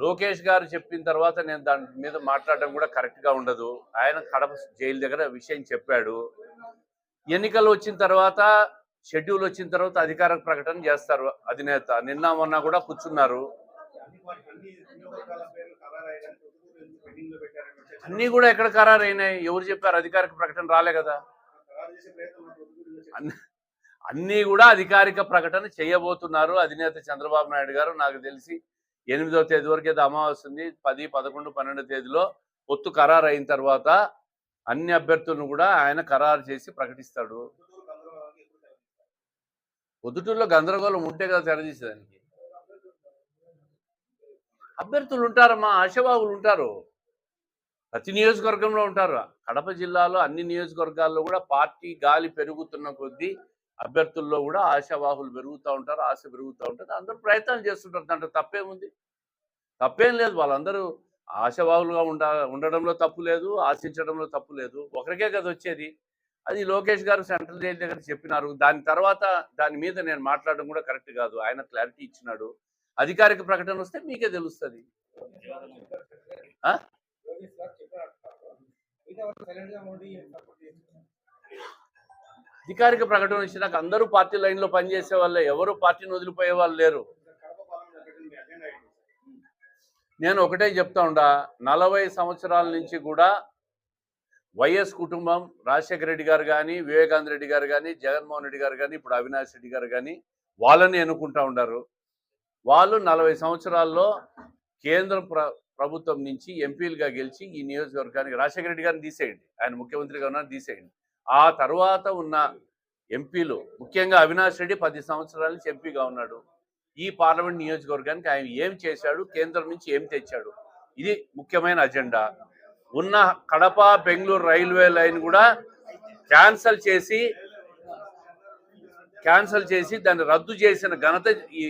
లోకేష్ గారు చెప్పిన తర్వాత నేను దాని మీద మాట్లాడడం కూడా కరెక్ట్గా ఉండదు. ఆయన కడప జైలు దగ్గర విషయం చెప్పాడు. ఎన్నికలు వచ్చిన తర్వాత షెడ్యూల్ వచ్చిన తర్వాత అధికారిక ప్రకటన చేస్తారు అధినేత. నిన్న మొన్న కూడా కూర్చున్నారు. అన్ని అన్నీ కూడా ఎక్కడ ఖరారు అయినాయి ఎవరు చెప్పారు? అధికారిక ప్రకటన రాలే కదా. అన్ని అన్నీ కూడా అధికారిక ప్రకటన చేయబోతున్నారు అధినేత చంద్రబాబు నాయుడు గారు. నాకు తెలిసి ఎనిమిదో తేదీ వరకు ఏదో అమావాస్య ఉంది. పది పదకొండు పన్నెండు తేదీలో పొత్తు ఖరారు అయిన తర్వాత అన్ని అభ్యర్థులను కూడా ఆయన ఖరారు చేసి ప్రకటిస్తాడు. పొద్దుటూరులో గందరగోళం ఉంటే కదా తెరదీసేదానికి అభ్యర్థులు ఉంటారమ్మా ఆశావాహులు ఉంటారు. ప్రతి నియోజకవర్గంలో ఉంటారు. కడప జిల్లాలో అన్ని నియోజకవర్గాల్లో కూడా పార్టీ గాలి పెరుగుతున్న కొద్దీ అభ్యర్థుల్లో కూడా ఆశావాహులు పెరుగుతూ ఉంటారు ఆశ పెరుగుతూ ఉంటుంది. అందరూ ప్రయత్నాలు చేస్తుంటారు. దాంట్లో తప్పేముంది? తప్పేం లేదు. వాళ్ళందరూ ఆశావాహులుగా ఉండ ఉండడంలో తప్పు లేదు ఆశించడంలో తప్పు లేదు. ఒకరికే కదా వచ్చేది. అది లోకేష్ గారు సెంట్రల్ జైలు దగ్గర చెప్పినారు. దాని తర్వాత దాని మీద నేను మాట్లాడడం కూడా కరెక్ట్ కాదు. ఆయన క్లారిటీ ఇచ్చినాడు. అధికారిక ప్రకటన వస్తే మీకే తెలుస్తుంది. అధికారిక ప్రకటన వచ్చినాక అందరూ పార్టీ లైన్లో పనిచేసే వాళ్ళే ఎవరు పార్టీని వదిలిపోయే వాళ్ళు లేరు. నేను ఒకటే చెప్తా ఉండా నలభై సంవత్సరాల నుంచి కూడా వైఎస్ కుటుంబం రాజశేఖర రెడ్డి గారు కానీ వివేకానంద రెడ్డి గారు కానీ జగన్మోహన్ రెడ్డి గారు కానీ ఇప్పుడు అవినాష్ రెడ్డి గారు కానీ వాళ్ళని ఎన్నుకుంటా ఉన్నారు వాళ్ళు నలభై సంవత్సరాల్లో కేంద్ర ప్రభుత్వం నుంచి ఎంపీలుగా గెలిచి ఈ నియోజకవర్గానికి రాజశేఖర రెడ్డి గారిని తీసేయండి. ఆయన ముఖ్యమంత్రిగా ఉన్నారు తీసేయండి. ఆ తర్వాత ఉన్న ఎంపీలు ముఖ్యంగా అవినాష్ రెడ్డి పది సంవత్సరాల నుంచి ఎంపీగా ఉన్నాడు. ఈ పార్లమెంట్ నియోజకవర్గానికి ఆయన ఏం చేశాడు కేంద్రం నుంచి ఏం తెచ్చాడు ఇది ముఖ్యమైన అజెండా. ఉన్న కడప బెంగళూరు రైల్వే లైన్ కూడా క్యాన్సల్ చేసి క్యాన్సల్ చేసి దాన్ని రద్దు చేసిన ఘనత ఈ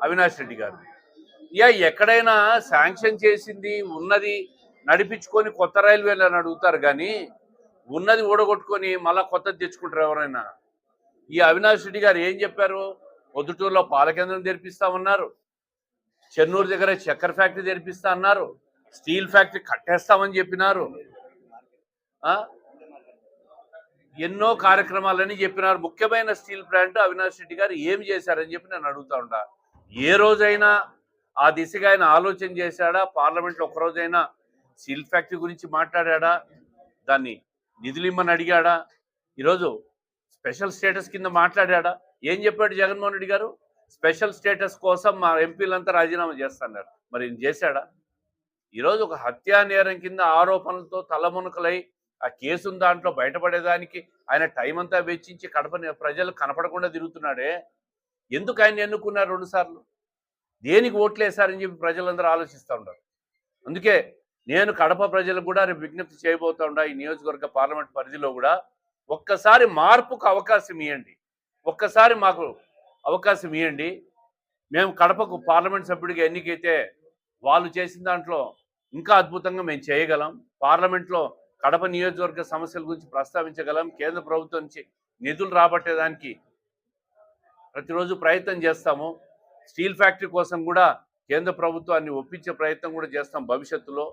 అవినాష్ రెడ్డి గారు ఇక ఎక్కడైనా శాంక్షన్ చేసింది ఉన్నది నడిపించుకొని కొత్త రైల్వేలు అని అడుగుతారు కానీ ఉన్నది ఊడగొట్టుకొని మళ్ళా కొత్తది తెచ్చుకుంటారు ఎవరైనా. ఈ అవినాష్ రెడ్డి గారు ఏం చెప్పారు? పొద్దుటూరులో పాల కేంద్రం తెరిపిస్తామన్నారు చెన్నూరు దగ్గర చక్కెర ఫ్యాక్టరీ తెరిపిస్తా అన్నారు. స్టీల్ ఫ్యాక్టరీ కట్టేస్తామని చెప్పినారు. ఎన్నో కార్యక్రమాలని చెప్పినారు. ముఖ్యమైన స్టీల్ ప్లాంట్ అవినాష్ రెడ్డి గారు ఏం చేశారని చెప్పి నేను అడుగుతా ఉంటా. ఏ రోజైనా ఆ దిశగా ఆయన ఆలోచన చేశాడా? పార్లమెంట్లో ఒకరోజైనా స్టీల్ ఫ్యాక్టరీ గురించి మాట్లాడా దాన్ని నిధులు ఇమ్మని అడిగాడా? ఈరోజు స్పెషల్ స్టేటస్ కింద మాట్లాడాడా? ఏం చెప్పాడు జగన్మోహన్ రెడ్డి గారు? స్పెషల్ స్టేటస్ కోసం మా ఎంపీలంతా రాజీనామా చేస్తున్నారు. మరి చేశాడా? ఈరోజు ఒక హత్యా నేరం కింద ఆరోపణలతో తలమునకలై ఆ కేసు దాంట్లో బయటపడేదానికి ఆయన టైం అంతా వెచ్చించి కడప ప్రజలు కనపడకుండా తిరుగుతున్నాడే. ఎందుకు ఆయన ఎన్నుకున్నారు రెండు సార్లు? దేనికి ఓట్లేశారని చెప్పి ప్రజలందరూ ఆలోచిస్తూ ఉన్నారు. అందుకే నేను కడప ప్రజలకు కూడా రేపు విజ్ఞప్తి చేయబోతా ఉండా ఈ నియోజకవర్గ పార్లమెంట్ పరిధిలో కూడా. ఒక్కసారి మార్పుకు అవకాశం ఇవ్వండి ఒక్కసారి మాకు అవకాశం ఇవ్వండి మేము కడపకు పార్లమెంట్ సభ్యుడిగా ఎన్నికైతే వాళ్ళు చేసిన దాంట్లో ఇంకా అద్భుతంగా మేము చేయగలం. పార్లమెంట్లో కడప నియోజకవర్గ సమస్యల గురించి ప్రస్తావించగలం. కేంద్ర ప్రభుత్వం నుంచి నిధులు రాబట్టేదానికి ప్రతిరోజు ప్రయత్నం చేస్తాము. స్టీల్ ఫ్యాక్టరీ కోసం కూడా కేంద్ర ప్రభుత్వాన్ని ఒప్పించే ప్రయత్నం కూడా చేస్తాం భవిష్యత్తులో.